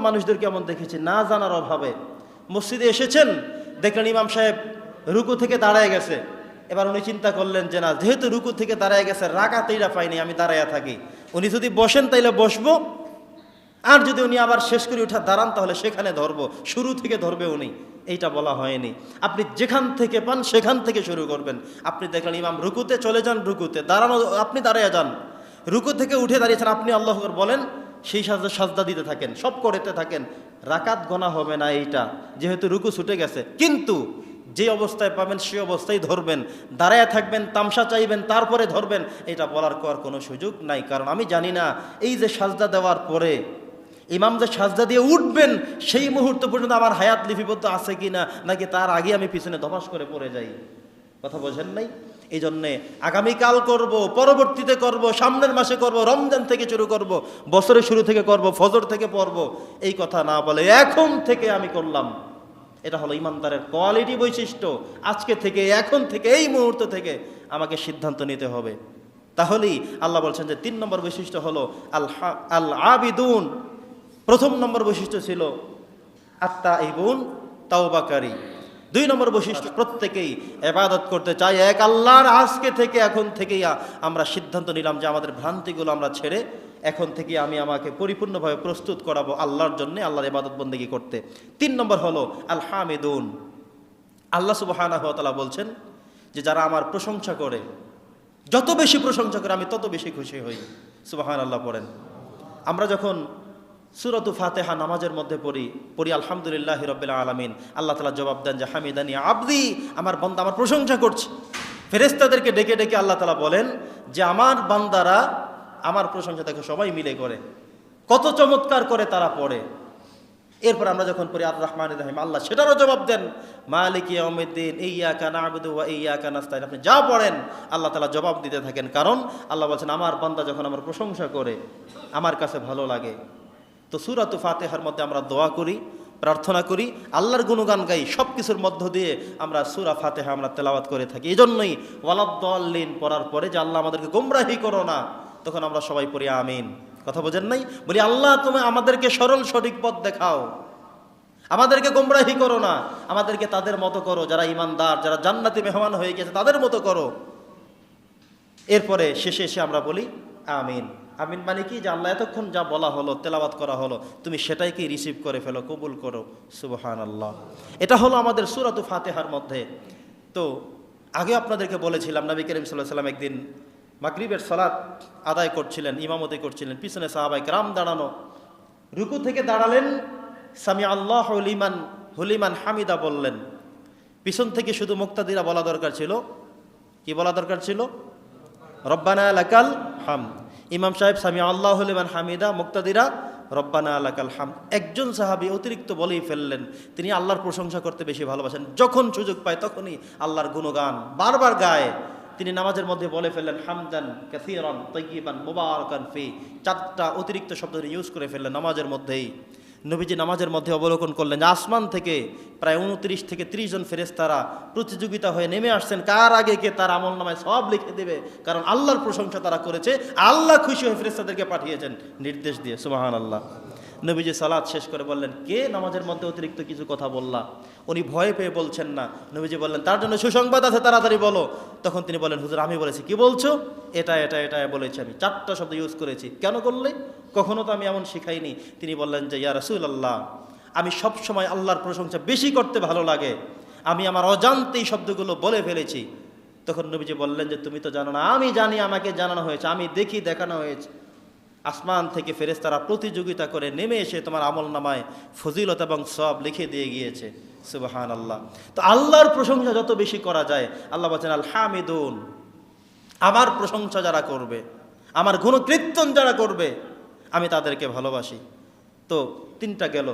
মানুষদের কেমন দেখেছি, না জানার অভাবে। মসজিদে এসেছেন, দেখলেন ইমাম সাহেব রুকু থেকে দাঁড়ায় গেছে। এবার উনি চিন্তা করলেন যে না, যেহেতু রুকু থেকে দাঁড়ায় গেছে রাগাতেইরা পাইনি, আমি দাঁড়াইয়া থাকি। উনি যদি বসেন তাইলে বসবো। আর যদি উনি আবার শেষ করে উঠা দাঁড়ান, তাহলে সেখানে ধরবো। শুরু থেকে ধরবে উনি। এইটা বলা হয়নি। আপনি যেখান থেকে পান, সেখান থেকে শুরু করবেন। আপনি দেখলেন ইমাম রুকুতে চলে যান, রুকুতে। দাঁড়ানো, আপনি দাঁড়িয়ে যান। রুকু থেকে উঠে দাঁড়িয়েছেন, আপনি আল্লাহ আকবার বলেন সেই সাজদা সাজদা দিতে থাকেন, সব করতে থাকেন। রাকাত গোনা হবে না এইটা, যেহেতু রুকু ছুটে গেছে। কিন্তু যে অবস্থায় পাবেন সে অবস্থায় ধরবেন, দাঁড়ায় থাকবেন, তামসা চাইবেন, তারপরে ধরবেন, এটা বলার কর কোনো সুযোগ নাই। কারণ আমি জানি না, এই যে সাজদা দেওয়ার পরে ইমাম যে সাজদা দিয়ে উঠবেন, সেই মুহূর্ত পর্যন্ত আমার হায়াত লিপিবদ্ধ আছে কি না নাকি তার আগে আমি পিছনে ধপাস করে পড়ে যাই? কথা বোঝেন নাই? এই জন্যে আগামীকাল করব, পরবর্তীতে করব, সামনের মাসে করব, রমজান থেকে শুরু করব, বছরের শুরু থেকে করব, ফজর থেকে পড়ব, এই কথা না বলে এখন থেকে আমি করলাম। এটা হলো ইমানদারের কোয়ালিটি বৈশিষ্ট্য। আজকে থেকে, এখন থেকে, এই মুহূর্ত থেকে আমাকে সিদ্ধান্ত নিতে হবে। তাহলেই আল্লাহ বলছেন যে তিন নম্বর বৈশিষ্ট্য হলো আল আল আবিদুন প্রথম নম্বর বৈশিষ্ট্য ছিল আত্মা ইবুন তাওবাকারী। দুই নম্বর বৈশিষ্ট্য, প্রত্যেকেই এবাদত করতে চাই এক আল্লাহর আজকে থেকে এখন থেকেই আমরা সিদ্ধান্ত নিলাম যে আমাদের ভ্রান্তিগুলো আমরা ছেড়ে এখন থেকে আমি আমাকে পরিপূর্ণভাবে প্রস্তুত করাবো আল্লাহর জন্য, আল্লাহর ইবাদত বন্দেগী করতে। তিন নম্বর হলো আল হামিদুন আল্লাহ সুবহানাহু ওয়া বলছেন যে যারা আমার প্রশংসা করে, যত বেশি প্রশংসা করে আমি তত বেশি খুশি হই। সুবাহান আল্লাহ পড়েন। আমরা যখন সুরতু ফাতেহা নামাজের মধ্যে পড়ি পড়ি আলহামদুলিল্লাহ রবিল আলমিন। আল্লাহ তালা জবাব দেন যে, হামিদানি আবদি, আমার বান্দা আমার প্রশংসা করছে। ফেরেস্তাদেরকে ডেকে ডেকে আল্লাহ তালা বলেন যে, আমার বান্দারা আমার প্রশংসা দেখে সবাই মিলে করে। কত চমৎকার করে তারা পড়ে। এরপর আমরা যখন পড়ি, আর রহমান রহিম, আল্লাহ সেটারও জবাব দেন, মালিক ইয়াউমিদ্দিন ইয়া কানা ওয়া ইয়া কানাস্তাইন আপনি যা পড়েন, আল্লাহ তালা জবাব দিতে থাকেন। কারণ আল্লাহ বলছেন, আমার বান্দা যখন আমার প্রশংসা করে, আমার কাছে ভালো লাগে। তো সুরাতু ফাতেহার মধ্যে আমরা দোয়া করি, প্রার্থনা করি, আল্লাহর গুণগান গাই সব কিছুর মধ্য দিয়ে আমরা সুরা ফাতেহা আমরা তেলাওয়াত করে থাকি। এই জন্যই ওয়ালাদ্দলিন পড়ার পরে যে আল্লাহ আমাদেরকে গোমরাহি করো না, তখন আমরা সবাই পড়ি আমিন। কথা বোঝেন নাই? বলি, আল্লাহ তুমি আমাদেরকে সরল সঠিক পথ দেখাও। আমাদেরকে গোমরাহি করো না, আমাদেরকে তাদের মতো করো, যারা ইমানদার, যারা জান্নাতি মেহমান হয়ে গেছে তাদের মতো করো। এরপরে শেষে এসে আমরা বলি আমিন। আমিন মানে কি? যে আল্লাহ এতক্ষণ যা বলা হলো তেলাবাত করা হলো, তুমি সেটাই কি রিসিভ করে ফেলো, কবুল করো। সুবহান আল্লাহ এটা হলো আমাদের সুরাতু ফাতেহার মধ্যে। তো, আগে আপনাদেরকে বলেছিলাম, নবী করিম সাল্লাহ সাল্লাম একদিন মাগরিবের সালাত আদায় করছিলেন, ইমামতি করছিলেন, পিছনে সাহাবাই রাম দাঁড়ানো। রুকু থেকে দাঁড়ালেন সামি আল্লাহ হলিমান হলিমান হামিদা বললেন। পিছন থেকে শুধু মুক্তাদিরা বলা দরকার ছিল। কি বলা দরকার ছিল? রব্বানা লাকাল হাম। ইমাম সাহেব, সামি আল্লাহ হলেমান হামিদা, মুক্তাদিরা, রব্বানা লাকাল হাম। একজন সাহাবি অতিরিক্ত বলেই ফেললেন, তিনি আল্লাহর প্রশংসা করতে বেশি ভালোবাসেন। যখন সুযোগ পায় তখনই আল্লাহর গুণগান বারবার গায়ে। তিনি নামাজের মধ্যে বলে ফেললেন, হামদান কাসিরান তৈবান মোবারকান ফি। চারটা অতিরিক্ত শব্দ ইউজ করে ফেললেন নামাজের মধ্যেই। নবীজি নামাজের মধ্যে অবলোকন করলেন যে আসমান থেকে প্রায় উনত্রিশ থেকে ত্রিশ জন ফেরেস্তারা প্রতিযোগিতা হয়ে নেমে আসছেন। কার আগে কে তার আমল নামায় সব লিখে দেবে? কারণ আল্লাহর প্রশংসা তারা করেছে। আল্লাহ খুশি হয়ে ফেরেস্তাদেরকে পাঠিয়েছেন। নির্দেশ দিয়ে সুবাহান আল্লাহ নবীজি সালাদ শেষ করে বললেন, কে নামাজের মধ্যে অতিরিক্ত কিছু কথা বললা? উনি ভয় পেয়ে বলছেন না। নবীজি বললেন, তার জন্য সুসংবাদ আছে, তাড়াতাড়ি বলো। তখন তিনি বলেন হুজুর, আমি বলেছি, কি বলছো? এটা এটা এটা বলেছি আমি, চারটা শব্দ ইউজ করেছি। কেন করলে? কখনো তো আমি এমন শিখাইনি। তিনি বললেন যে, ইয়া রসুল আল্লাহ আমি সব সময় আল্লাহর প্রশংসা বেশি করতে ভালো লাগে। আমি আমার অজান্তেই শব্দগুলো বলে ফেলেছি। তখন নবীজি বললেন যে, তুমি তো জানো না, আমি জানি, আমাকে জানানো হয়েছে, আমি দেখি, দেখানো হয়েছে। আসমান থেকে ফেরেস্তারা প্রতিযোগিতা করে নেমে এসে তোমার আমল নামায় ফজিলত এবং সব লিখে দিয়ে গিয়েছে। সুবাহান আল্লাহ তো আল্লাহর প্রশংসা যত বেশি করা যায়, আল্লাহ বলছেন আল হামিদুন আমার প্রশংসা যারা করবে, আমার গুণকীর্তন যারা করবে, আমি তাদেরকে ভালোবাসি। তো তিনটা গেল।